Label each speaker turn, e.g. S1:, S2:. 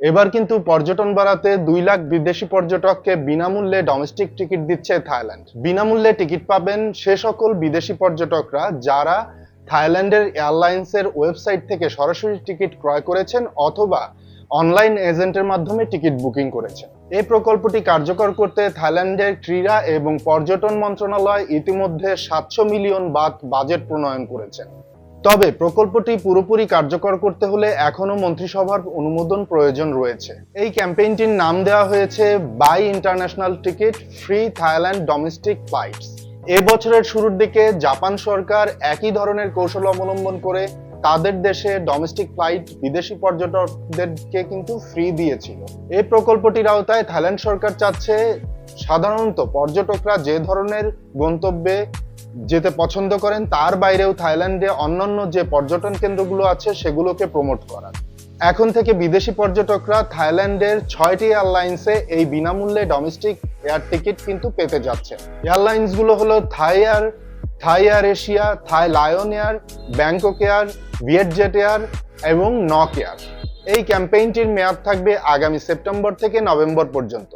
S1: এবার কিন্তু পর্যটন বাড়াতে দুই লাখ বিদেশি পর্যটককে বিনামূল্যে ডোমেস্টিক টিকিট দিচ্ছে থাইল্যান্ড। বিনামূল্যে টিকিট পাবেন সে সকল বিদেশি পর্যটকরা যারা থাইল্যান্ডের এয়ারলাইন্সের ওয়েবসাইট থেকে সরাসরি টিকিট ক্রয় করেছেন অথবা অনলাইন এজেন্টের মাধ্যমে টিকিট বুকিং করেছেন। এই প্রকল্পটি কার্যকর করতে থাইল্যান্ডের ক্রীড়া এবং পর্যটন মন্ত্রণালয় ইতিমধ্যে সাতশো মিলিয়ন বাত বাজেট প্রণয়ন করেছেন তবে প্রকল্পটি পুরোপুরি কার্যকর করতে হলে এখনও মন্ত্রিসভার অনুমোদন প্রয়োজন রয়েছে। এই ক্যাম্পেইনটির নাম দেওয়া হয়েছে buy international ticket free Thailand domestic flights. এ বছরের শুরুর দিকে জাপান সরকার একই ধরনের কৌশল অবলম্বন করে তাদের দেশে ডোমেস্টিক ফ্লাইট বিদেশি পর্যটকদেরকে কিন্তু ফ্রি দিয়েছিল। এই প্রকল্পটির আওতায় থাইল্যান্ড সরকার চাচ্ছে সাধারণত পর্যটকরা যে ধরনের গন্তব্যে যেতে পছন্দ করেন, তার বাইরেও থাইল্যান্ডে অন্যান্য যে পর্যটন কেন্দ্রগুলো আছে, সেগুলোকে প্রমোট করা এখন থেকে বিদেশি পর্যটকরা থাইল্যান্ডের ছয়টি এয়ারলাইন্সে এই বিনামূল্যে ডোমেস্টিক এয়ার টিকিট কিন্তু পেতে যাচ্ছে এয়ারলাইন্সগুলো হলো Thai Air Thai AirAsia, Thai Lion Air, Bangkok Air, VietJet Air এবং নক এয়ার। এই ক্যাম্পেইনটির মেয়াদ থাকবে আগামী সেপ্টেম্বর থেকে নভেম্বর পর্যন্ত।